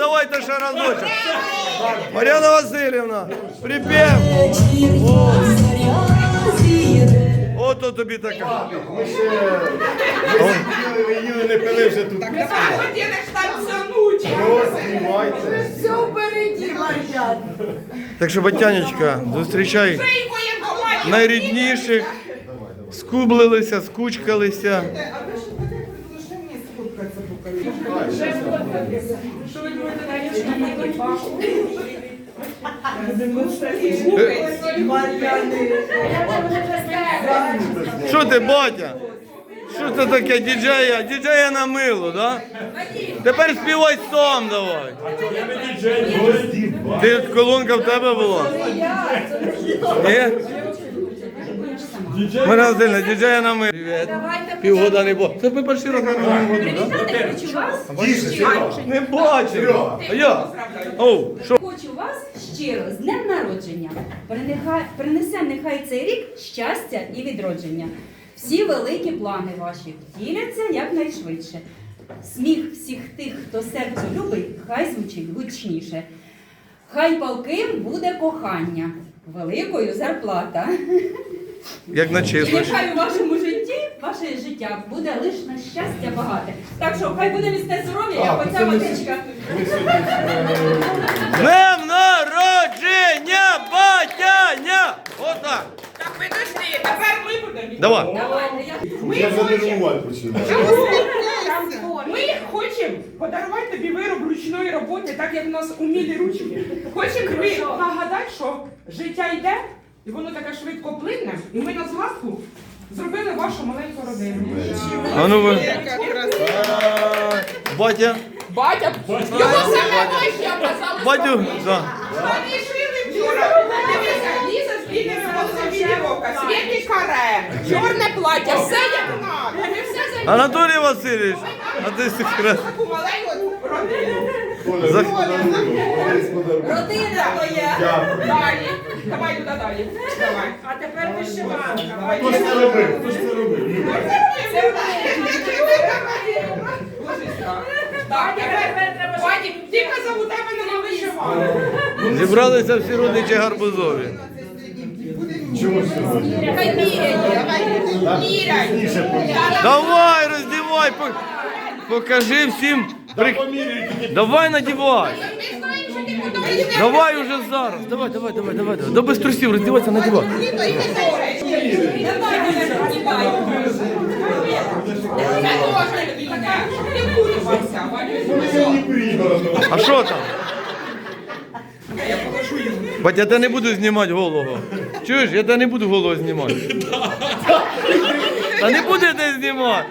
давайте ще разочок. Мар'яна Васильівна, припів. Ото тобі така. Ми ще сиділи, ви їли, не пили вже тут. Хотілиш танцюнуть. Ось, знімайте. Все впереді, Мар'ян. Так що, Батянечка, зустрічай найрідніших. Скублилися, скучкалися. Що ви думаєте, Танечка, ми тут баху? Що ти, батя? Що це таке, діджея? Діджея на мило, да? Тепер співай сам давай. Ти колонка в тебе була? Ні? Васильна, діджея на мило. Привіт. Півгода не було. Це ви перший раз на Новому году, да? Хочу вас, Не бачив. А я? Оу, що? хочу вас щиро з днем народження. Принехай, принесе нехай цей рік щастя і відродження. Всі великі плани ваші втіляться якнайшвидше. Сміх всіх тих, хто серцю любить, хай звучить гучніше. Хай палким буде кохання, великою зарплата. Як І начислиш. нехай у вашому житті ваше життя буде лише на щастя багате. Так що хай буде місце здоров'я, як оця водичка. Е, Днем народження, батяня! Отак. Так, підожди, тепер ми будемо. Давай. Давайте, я Ми я хочемо. занервувати починаю. Ми хочемо подарувати тобі вироб ручної роботи, так як в нас умілі ручки. Хочемо тобі нагадати, що життя йде, і воно таке швидко плине, і ми на згадку маленьку родину. А ну ви. А, Батя. Батя, його саме вище казали. Батю. Да. Вони шили вчора. Дивися, Ліза з волосами віровка, світлі каре, чорне плаття, все як надо. Ми все за Анатолій Васильович, а ти секрет. таку маленьку родину. За- десь. Родина твоя. Дякую. Далі. Давай туди далі. Давай. А тепер вишиванка. Давай. Хто ж це робив? Хто ж це робив? Так, тепер Вадик, ти казав, у тебе нема вишиванки. Зібралися всі родичі гарбузові. Чому сьогодні? Хай міряє. Міряй. Давай, роздівай, по- покажи всім. Давай надівай. Давай уже зараз. Давай, давай, давай, давай. давай. До без трусів роздівайся, надівай. А що там? Бать, я тебе не буду знімати голого. Чуєш, я тебе не буду голого знімати. Та не буде тебе знімати.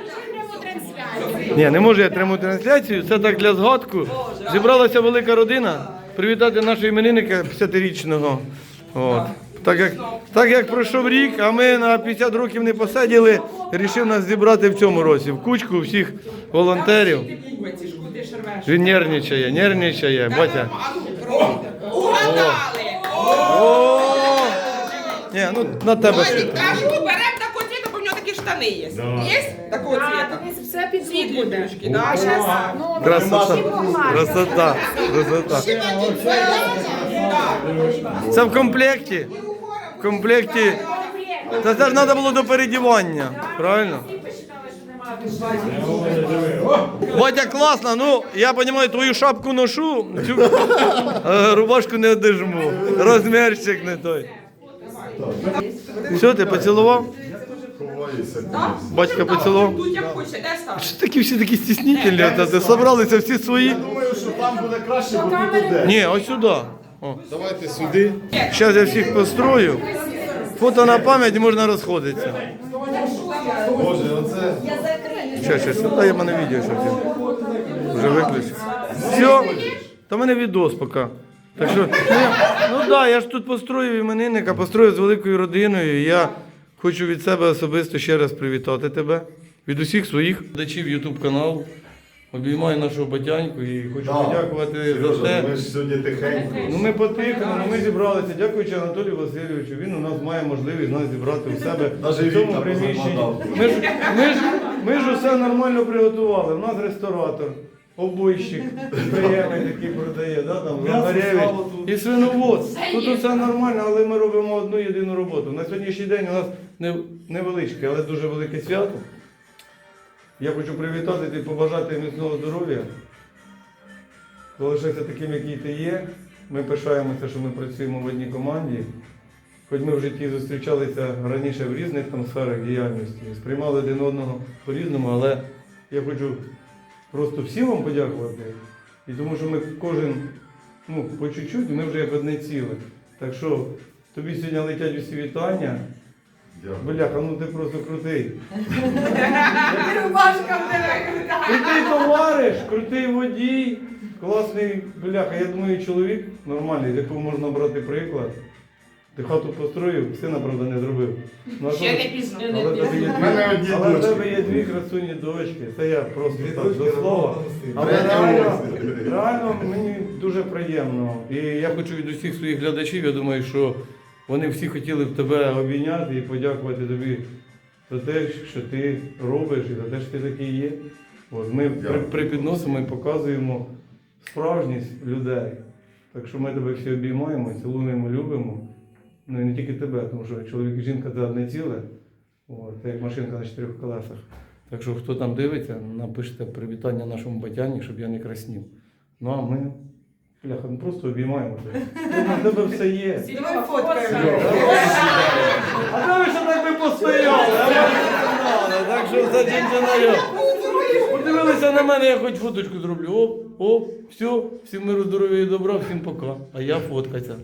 Ні, не можу я тримати трансляцію. Це так для згадку. Зібралася велика родина привітати нашого іменинника 50-річного. От. Так як, так як пройшов рік, а ми на 50 років не посиділи, рішив нас зібрати в цьому році. В кучку всіх волонтерів. Він нервничає, нервничає, батя. Угадали! О, ну, на тебе Вадик, світло. кажу, беремо такого цвіта, бо в нього такі штани є. Да. Є? Такого цвіта. Все під Світлі буде. да? Ну, Красота. Красота. Красота. Це в комплекті. В комплекті. Це ж треба було до передівання. Правильно? Батя класно, ну я розумію, твою шапку ношу, цю е, рубашку не одержму. Розмірчик не той. Все, ти поцілував? Ховаєшся. Батька поцілував? Тут як хоче, де став? Що такі всі такі стіснительні? Та ти Собралися всі свої. Думаю, що там буде краще, бо тут іде. Ні, ось сюди. О. Давайте сюди. Зараз я всіх построю. Фото на пам'ять можна розходитися. Боже, оце. Ще, ще, ще. Та я мене відео ще. Вже виключив. Все. Та в мене відос поки. Так що, ну, я- ну так, да, я ж тут построїв іменинника, построїв з великою родиною. І я хочу від себе особисто ще раз привітати тебе. Від усіх своїх глядачів YouTube канал. Обіймаю нашого батяньку і хочу Да. подякувати за те. Ми ж сьогодні тихенько. Ну ми потихо, ну, ми зібралися. Дякуючи Анатолію Васильовичу. Він у нас має можливість нас зібрати у себе Даже в цьому приміщенні. Ми ж, ми, ж, ми ж усе нормально приготували. У нас ресторатор, обойщик, приємний такий продає, да, там, Захаревич. І свиновод. Тут усе нормально, але ми робимо одну єдину роботу. На сьогоднішній день у нас не- невеличке, але дуже велике свято. Я хочу привітати і побажати міцного здоров'я. Залишайся таким, який ти є. Ми пишаємося, що ми працюємо в одній команді. Хоч ми в житті зустрічалися раніше в різних там сферах діяльності, сприймали один одного по-різному, але я хочу просто всім вам подякувати. І тому що ми кожен, ну, по чуть-чуть, ми вже як одне ціле. Так що тобі сьогодні летять усі вітання. Дякую. Бляха, ну ти просто крутий. Рубашка в тебе крута. Крутий товариш, крутий водій, класний бляха. Я думаю, чоловік нормальний, з якого можна брати приклад. Ти хату построїв, сина, правда, не зробив. Ну, а Ще коли- не пізно. Але в тебе є мене дві, одні але в дочки. тебе є дві красуні дочки. Це я просто так до слова. Але Третя реально, реально мені дуже приємно. І я хочу від усіх своїх глядачів, я думаю, що вони всі хотіли б тебе обійняти і подякувати тобі за те, що ти робиш і за те, що ти такий є. От ми при, Дякую. припідносимо і показуємо справжність людей. Так що ми тебе всі обіймаємо, цілуємо, любимо. Ну і не тільки тебе, тому що чоловік і жінка це одне ціле. От, як машинка на чотирьох колесах. Так що хто там дивиться, напишіть привітання нашому батяні, щоб я не краснів. Ну а ми, бляха, ну просто обіймаємо тебе. Ну, На тебе все є. Давай фоткаємо. А то ви що так би постояли, а ви не знали. Так що за джинджанайо. Подивилися на мене, я хоч фоточку зроблю. Оп, оп, все, всім миру, здоров'я і добра, всім пока. А я фоткаться.